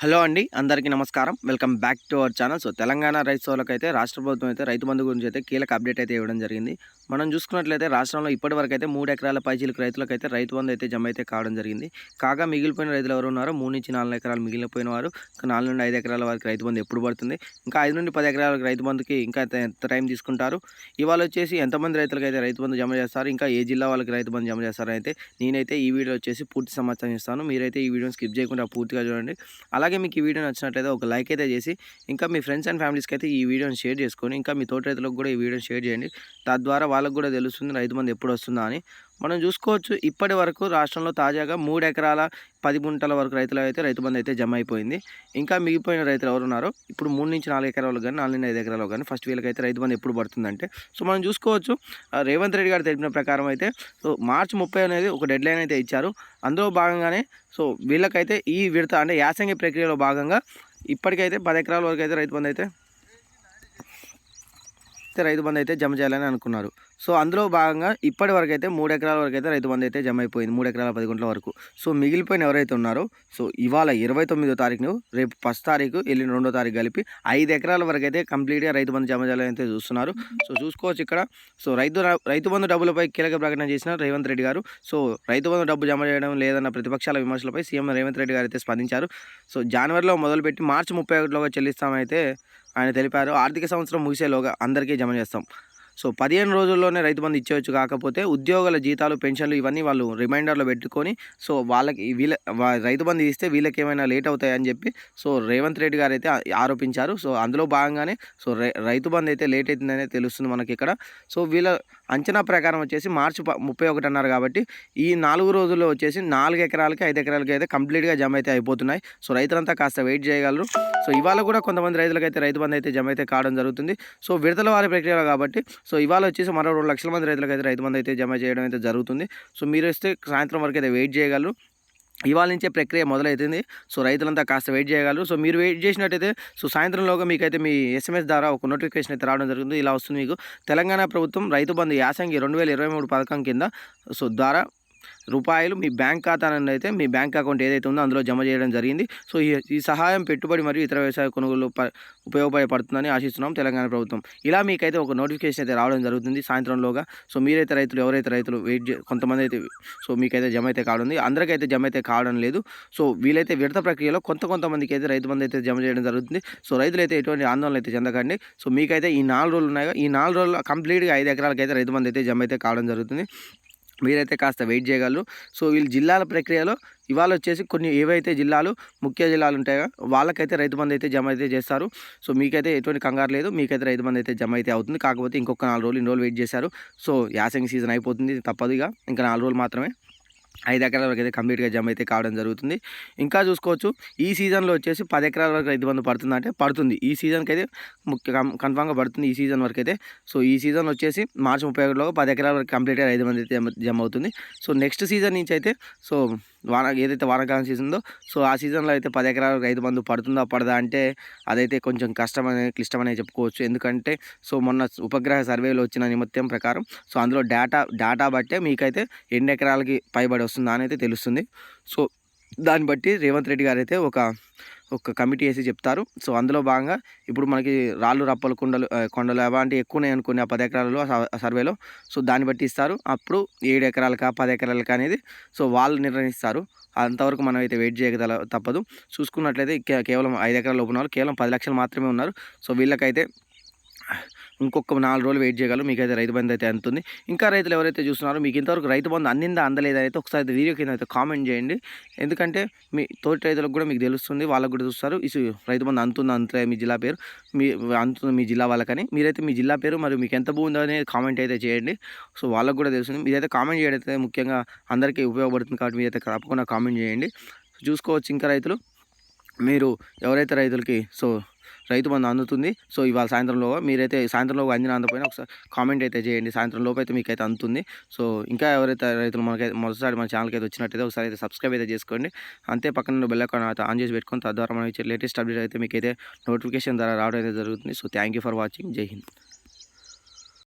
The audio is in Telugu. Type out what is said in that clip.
హలో అండి అందరికీ నమస్కారం. Welcome back to our channel. So Telangana రైతులకు అయితే రాష్ట్ర ప్రభుత్వం అయితే రైతు బంధు గురించి అయితే కీలక అప్డేట్ అయితే ఇవ్వడం జరిగింది. మనం చూసుకున్నట్లయితే రాష్ట్రంలో ఇప్పటి వరకు అయితే మూడు ఎకరాల పైచీలకు రైతులకు అయితే రైతు బంధు అయితే జమ అయితే కావడం జరిగింది. కాగా మిగిలిపోయిన రైతులు ఎవరు ఉన్నారో మూడు నుంచి నాలుగు ఎకరాలు మిగిలిపోయిన వారు నాలుగు నుండి ఐదు ఎకరాల వరకు రైతు బంధు ఎప్పుడు పడుతుంది? ఇంకా ఐదు నుండి పది ఎకరాల రైతు బంధుకి ఇంకా ఎంత- ఎంత టైం తీసుకుంటారు. ఇవాళ వచ్చేసి ఎంతమంది రైతులకు అయితే రైతు బంధు జమ చేస్తారు? ఇంకా ఏ జిల్లా వాళ్ళకి రైతు బంధు జమ చేస్తారు అయితే నేనైతే ఈ వీడియో వచ్చేసి పూర్తి సమాచారం ఇస్తాను. మీరైతే ఈ వీడియోని స్కిప్ చేయకుండా పూర్తిగా చూడండి. అలా అలాగే మీకు ఈ వీడియో నచ్చినట్లయితే ఒక లైక్ అయితే చేసి ఇంకా మీ ఫ్రెండ్స్ అండ్ ఫ్యామిలీస్కి అయితే ఈ వీడియోని షేర్ చేసుకొని ఇంకా మీ తోట రైతులకు కూడా ఈ వీడియోని షేర్ చేయండి. తద్వారా వాళ్ళకు కూడా తెలుస్తుంది రైతు మంది ఎప్పుడు వస్తుందా అని. మనం చూసుకోవచ్చు ఇప్పటి వరకు రాష్ట్రంలో తాజాగా మూడు ఎకరాల పది గుంటల వరకు రైతులు అయితే రైతు బంధు అయితే జమ అయిపోయింది. ఇంకా మిగిలిపోయిన రైతులు ఎవరు ఉన్నారో ఇప్పుడు మూడు నుంచి నాలుగు ఎకరాలు కానీ నాలుగు నుంచి ఐదు ఎకరాలు కానీ ఫస్ట్ వీళ్ళకైతే రైతు బంధు ఎప్పుడు పడుతుందంటే సో మనం చూసుకోవచ్చు రేవంత్ రెడ్డి గారు తెలిపిన ప్రకారం అయితే సో మార్చి ముప్పై అనేది ఒక డెడ్ లైన్ అయితే ఇచ్చారు. అందులో భాగంగానే సో వీళ్ళకైతే ఈ విడత అంటే యాసంగి ప్రక్రియలో భాగంగా ఇప్పటికైతే పది ఎకరాల వరకు అయితే రైతు బంధు అయితే అయితే రైతు బంధు అయితే జమ చేయాలని అనుకున్నారు. సో అందులో భాగంగా ఇప్పటి వరకు అయితే మూడు ఎకరాల వరకు అయితే రైతు బంధు అయితే జమ అయిపోయింది మూడు ఎకరాల పది గుంటల వరకు. సో మిగిలిపోయిన ఎవరైతే ఉన్నారో సో ఇవాళ ఇరవై తొమ్మిదో తారీఖును రేపు ఫస్ట్ తారీఖు వెళ్ళిన రెండో తారీఖు కలిపి ఐదు ఎకరాల వరకు అయితే కంప్లీట్గా రైతు బంధు జమ చేయాలని అయితే చూస్తున్నారు. సో చూసుకోవచ్చు ఇక్కడ. సో రైతు రైతు బంధు డబ్బులపై కీలక ప్రకటన చేసిన రేవంత్ రెడ్డి గారు. సో రైతు బంధు డబ్బు జమ చేయడం లేదన్న ప్రతిపక్షాల విమర్శలపై సీఎం రేవంత్ రెడ్డి గారు అయితే స్పందించారు. సో జనవరిలో మొదలుపెట్టి మార్చి ముప్పై ఒకటిలోగా చెల్లిస్తామైతే ఆయన తెలిపారు ఆర్థిక సంవత్సరం ముగిసేలోగా అందరికీ జమ చేస్తాం. సో పదిహేను రోజుల్లోనే రైతు బంధు ఇచ్చేయచ్చు. కాకపోతే ఉద్యోగుల జీతాలు పెన్షన్లు ఇవన్నీ వాళ్ళు రిమైండర్లో పెట్టుకొని సో వాళ్ళకి వీళ్ళ రైతు బంధు ఇస్తే వీళ్ళకి ఏమైనా లేట్ అవుతాయని చెప్పి సో రేవంత్ రెడ్డి గారు అయితే ఆరోపించారు. సో అందులో భాగంగానే సో రై- రైతు బంధు అయితే లేట్ అవుతుందనే తెలుస్తుంది మనకి ఇక్కడ. సో వీళ్ళ అంచనా ప్రకారం వచ్చేసి మార్చి ముప్పై ఒకటి అన్నారు కాబట్టి ఈ నాలుగు రోజుల్లో వచ్చేసి నాలుగు ఎకరాలకి ఐదు ఎకరాలకి అయితే కంప్లీట్గా జమ అయితే అయిపోతున్నాయి. సో రైతులంతా కాస్త వెయిట్ చేయగలరు. సో ఇవాళ కూడా కొంతమంది రైతులకైతే రైతు బంధు అయితే జమ అయితే కావడం జరుగుతుంది. సో విడతల వారి ప్రక్రియ కాబట్టి సో ఇవాళ వచ్చేసి మరో రెండు లక్షల మంది రైతులకు అయితే రైతు మంది అయితే జమ చేయడం అయితే జరుగుతుంది. సో మీరు వస్తే సాయంత్రం వరకు అయితే వెయిట్ చేయగలరు. ఇవాళ నుంచే ప్రక్రియ మొదలవుతుంది. సో రైతులంతా కాస్త వెయిట్ చేయగలరు. సో మీరు వెయిట్ చేసినట్టయితే సో సాయంత్రంలోగా మీకైతే మీ ఎస్ఎంఎస్ ద్వారా ఒక నోటిఫికేషన్ అయితే రావడం జరుగుతుంది. ఇలా వస్తుంది మీకు. తెలంగాణ ప్రభుత్వం రైతు బంధు యాసంగి రెండు వేల ఇరవై మూడు పథకం కింద సో ద్వారా రూపాయలు మీ బ్యాంక్ ఖాతా నుండి అయితే మీ బ్యాంక్ అకౌంట్ ఏదైతే ఉందో అందులో జమ చేయడం జరిగింది. సో ఈ ఈ సహాయం పెట్టుబడి మరియు ఇతర వ్యవసాయ కొనుగోలు ప- ఉపయోగపడుతుందని ఆశిస్తున్నాం తెలంగాణ ప్రభుత్వం. ఇలా మీకైతే ఒక నోటిఫికేషన్ అయితే రావడం జరుగుతుంది సాయంత్రంలోగా సో మీరైతే రైతులు ఎవరైతే రైతులు వెయిట్ కొంతమంది అయితే సో మీకైతే జమ అయితే కావడం అందరికైతే జమ అయితే కావడం లేదు. సో వీలైతే విడత ప్రక్రియలో కొంత కొంతమందికి అయితే రైతు బంధు అయితే జమ చేయడం జరుగుతుంది. సో రైతులు అయితే ఎటువంటి ఆందోళన అయితే చెందకండి. సో మీకైతే ఈ నాలుగు రోజులు ఉన్నాయి. ఈ నాలుగు రోజులు కంప్లీట్గా ఐదు ఎకరాలకి అయితే రైతు బంధు అయితే జమ అయితే కావడం జరుగుతుంది. మీరైతే కాస్త వెయిట్ చేయగలరు. సో వీళ్ళు జిల్లాల ప్రక్రియలో ఇవాళ వచ్చేసి కొన్ని ఏవైతే జిల్లాలు ముఖ్య జిల్లాలు ఉంటాయో వాళ్ళకైతే రైతు బంధు అయితే జమ అయితే చేస్తారు. సో మీకైతే ఎటువంటి కంగారు లేదు. మీకైతే రైతు బంధు అయితే జమ అయితే అవుతుంది. కాకపోతే ఇంకొక నాలుగు రోజులు ఇన్ని రోజులు వెయిట్ చేశారు. సో యాసంగి సీజన్ అయిపోతుంది. తప్పదుగా ఇంకా నాలుగు రోజులు మాత్రమే. ఐదు ఎకరాల వరకు అయితే కంప్లీట్గా జమ అయితే కావడం జరుగుతుంది. ఇంకా చూసుకోవచ్చు ఈ సీజన్లో వచ్చేసి పది ఎకరాల వరకు రైతు బంధు పడుతుంది అంటే పడుతుంది. ఈ సీజన్కి అయితే ముఖ్య కన్ఫామ్గా పడుతుంది ఈ సీజన్ వరకు అయితే. సో ఈ సీజన్ వచ్చేసి మార్చి ముప్పై ఒకటిలో పది ఎకరాల వరకు కంప్లీట్గా రైతు బంధు అయితే జమ- జమ అవుతుంది. సో నెక్స్ట్ సీజన్ నుంచి అయితే సో వాన ఏదైతే వానాకాలం సీజన్ ఉందో సో ఆ సీజన్లో అయితే పది ఎకరాలకు రైతు బంధు పడుతుందా పడదా అంటే అదైతే కొంచెం కష్టమనే క్లిష్టమనే చెప్పుకోవచ్చు. ఎందుకంటే సో మొన్న ఉపగ్రహ సర్వేలో వచ్చిన నిమిత్తం ప్రకారం సో అందులో డేటా డేటా బట్టే మీకైతే ఎన్ని ఎకరాలకి పైబడి వస్తుందా అని అయితే తెలుస్తుంది. సో దాన్ని బట్టి రేవంత్ రెడ్డి గారు అయితే ఒక ఒక కమిటీ వేసి చెప్తారు. సో అందులో భాగంగా ఇప్పుడు మనకి రాళ్ళు రప్పలు కొండలు కొండలు అలాంటివి ఎక్కువ ఉన్నాయి అనుకునే ఆ పది ఎకరాలలో సర్వేలో. సో దాన్ని బట్టి ఇస్తారు. అప్పుడు ఏడు ఎకరాలకా పది ఎకరాలకా అనేది సో వాళ్ళు నిర్ణయిస్తారు. అంతవరకు మనం అయితే వెయిట్ చేయగల తప్పదు. చూసుకున్నట్లయితే కేవలం ఐదు ఎకరాల లోపు ఉన్న వాళ్ళు కేవలం పది లక్షలు మాత్రమే ఉన్నారు. సో వీళ్ళకైతే ఇంకొక నాలుగు రోజులు వెయిట్ చేయగలరు. మీకైతే రైతు బంధు అయితే అందుతుంది ఇంకా రైతులు ఎవరైతే చూస్తున్నారో మీకు ఇంతవరకు రైతు బంధు అందిందా అందలేదా అయితే ఒకసారి అయితే వీడియో కింద అయితే కామెంట్ చేయండి. ఎందుకంటే మీ తోటి రైతులకు కూడా మీకు తెలుస్తుంది వాళ్ళకు కూడా చూస్తారు. ఇసు రైతు బంధు అంతుందా అంతలే మీ జిల్లా పేరు. మీ అంతుంది మీ జిల్లా వాళ్ళకని. మీరైతే మీ జిల్లా పేరు మరియు మీకు ఎంత భూమి ఉందో అనేది కామెంట్ అయితే చేయండి. సో వాళ్ళకు కూడా తెలుస్తుంది. మీరైతే కామెంట్ చేయడం అయితే ముఖ్యంగా అందరికీ ఉపయోగపడుతుంది కాబట్టి మీరైతే తప్పకుండా కామెంట్ చేయండి. చూసుకోవచ్చు ఇంకా రైతులు. మీరు ఎవరైతే రైతులకి సో రైతు బంధు అందుతుంది. సో ఇవాళ సాయంత్రంలో మీరైతే సాయంత్రంలో అందిన అందపోయినా ఒకసారి కామెంట్ అయితే చేయండి. సాయంత్రం లోపు అయితే మీకైతే అందుతుంది. సో ఇంకా ఎవరైతే రైతులు మనకైతే మొదటిసారి మన ఛానల్కి అయితే వచ్చినట్టయితే ఒకసారి అయితే సబ్స్క్రైబ్ అయితే చేసుకోండి. అంతే పక్కన బెల్ ఐకాన్ అయితే ఆన్ చేసి పెట్టుకొని తద్వారా మనం ఇచ్చే లేటెస్ట్ అప్డేట్ అయితే మీకైతే నోటిఫికేషన్ ద్వారా రావడం అయితే జరుగుతుంది. So thank you for watching. Jai Hind.